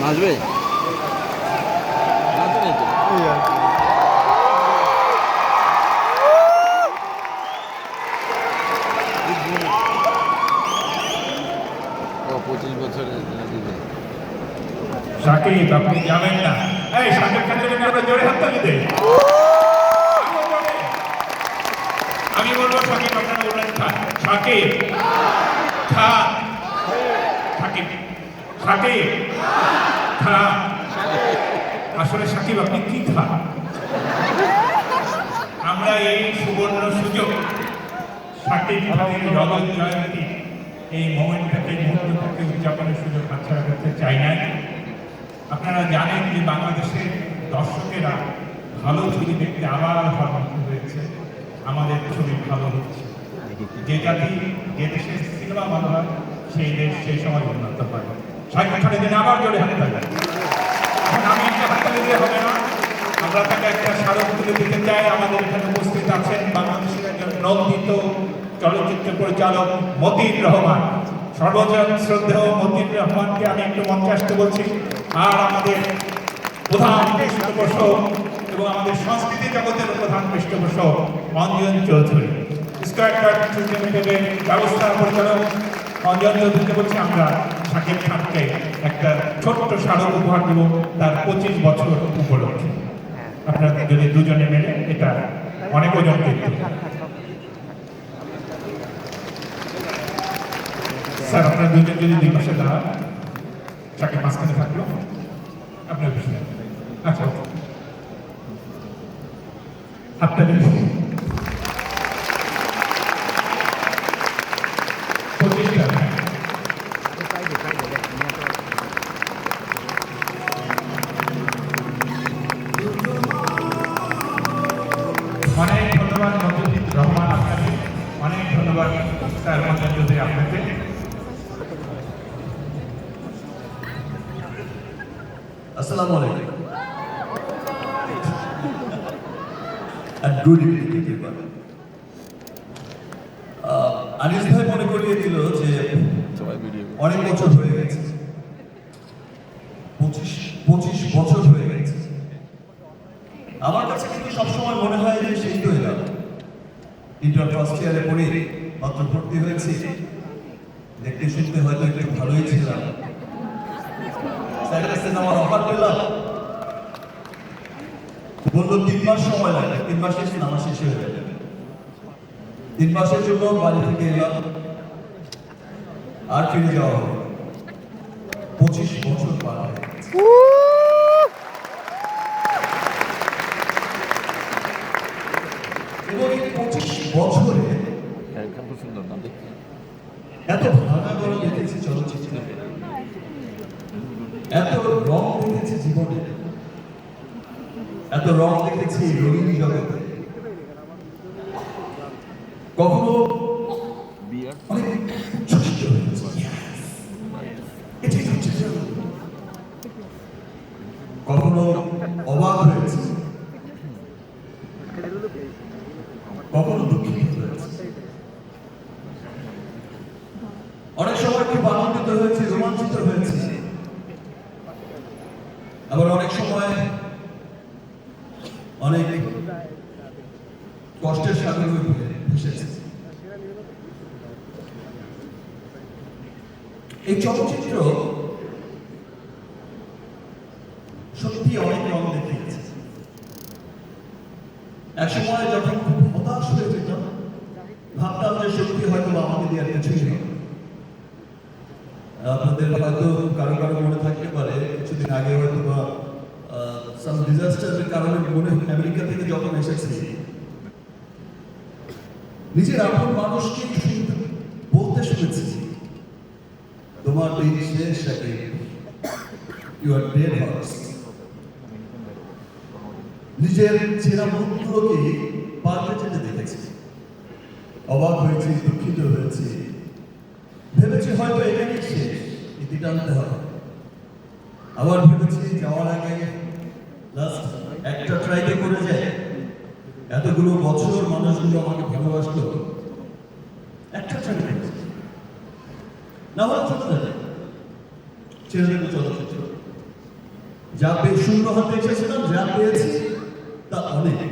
নাচবে? পঁচিশ বছরের দিদি সাকিব, আপনি যাবেন না। এই, সাকিব খানের আমরা জোরে আমি বলব সাকিব আপনারা সাকিব খান সাকিব সাকিব খান আসলে সাকিব, আপনি কি খান? আমরা এই সুবর্ণ সুযোগ, সাকিব খানের এই মোমেন্টটাকে মুহূর্তটাকে উদযাপনের সুযোগ হাতছাড়া করতে চাই না আপনারা জানেন যে বাংলাদেশের দর্শকেরা ভালো ছবি দেখতে আবার হরমুখ হয়েছে। আমাদের ছবি ভালো হচ্ছে। যে জাতি, যে দেশের সিনেমা ভালো হয়, সেই দেশ সেই সময় উন্নত হয়। খানের দিনে আবার জোরে হাতে থাকে এখন আমি একটা হাতে দিলে হবে না। আমরা তাকে একটা স্মারক তুলে দিতে চাই। আমাদের এখানে উপস্থিত আছেন বাংলাদেশের একজন নন্দিত চলচ্চিত্র পরিচালক মতিন রহমান। সর্বজন শ্রদ্ধেয় মতিন রহমানকে আমি একটু মঞ্চে আসতে বলছি আর আমাদের প্রধান পৃষ্ঠপোষক এবং আমাদের সংস্কৃতি জগতের প্রধান পৃষ্ঠপোষক অঞ্জন চৌধুরী। স্কোয়ার ব্যবস্থা পরিচালক অঞ্জন চৌধুরীকে বলছি আমরা। শাকিব খানকে একটা ছোট্ট স্মারক উপহার দেব তার পঁচিশ বছর উপলক্ষে। আপনারা যদি দুজনে মিলে, এটা অনেক ওজন কিন্তু স্যার, আপনারা দুজন যদি দুই পাশে দাঁড়ান শাকিব মাঝখানে থাকল। আপনার আচ্ছা। হাতটা ধন্যবাদ স্যার মঞ্জন চৌধুরী আপনাকে আসসালামু আলাইকুম অনেক বছর হয়ে গেছে। পঁচিশ পঁচিশ বছর হয়ে গেছে। আমার কাছে কিন্তু সবসময় মনে হয় যে সেই তো এলাম। ইন্টার ফার্স্ট ইয়ারে পড়ে মাত্র ভর্তি হয়েছি। দেখতে শুনতে হয়তো একটু ভালোই ছিলাম। বলল তিন মাস সময় লাগবে। তিন শেষে হয়ে তিন মাসের জন্য বাড়ি থেকে এলাম। আর ফিরে যাওয়া পঁচিশ বছর পার হয়ে এত ভাঙা দেখেছি চলচ্চিত্রে। এত রং দেখেছি জীবনে। এত রং দেখেছি রঙিনী জগতে। কখনো। কখনো অবাক হয়েছে। কখনো দুঃখিত হয়েছে অনেক সময় খুব আনন্দিত রোমাঞ্চিত হয়েছে। আবার অনেক সময় অনেক কষ্টের সাগরে ভেসেছে এই চলচ্চিত্র সত্যি অনেক রং দেখিয়েছে। এক সময় যখন খুব হতাশ হয়ে যেতাম, ভাবতাম যে সত্যি হয়তো দিয়ে আর কিছুই হবে। আপনাদের হয়তো কারও কারও মনে থাকতে পারে, কিছুদিন আগে হয়তো বা সাম ডিজাস্টারের কারণে মনে আমেরিকা থেকে যখন নিজের আপন মানুষকে বলতে শুনেছি। তোমার ইউ আর ডেড হর্স নিজের চেনা পাল্টে যেতে দেখেছি। অবাক হয়েছি, দুঃখিত হয়েছি ভেবেছি হয়তো এখানেই শেষ হবে। আবার ভেবেছি যাওয়ার আগে লাস্ট একটা ট্রাইতে করে যায় এতগুলো বছর মানুষগুলো আমাকে ভালোবাসলো। একটা ট্রাই করেছি না হলে চলে যাবে ছেড়ে দেবো চলচ্চিত্র। যা পেয়ে শূন্য হাতে এসেছিলাম যা পেয়েছি, তা অনেক।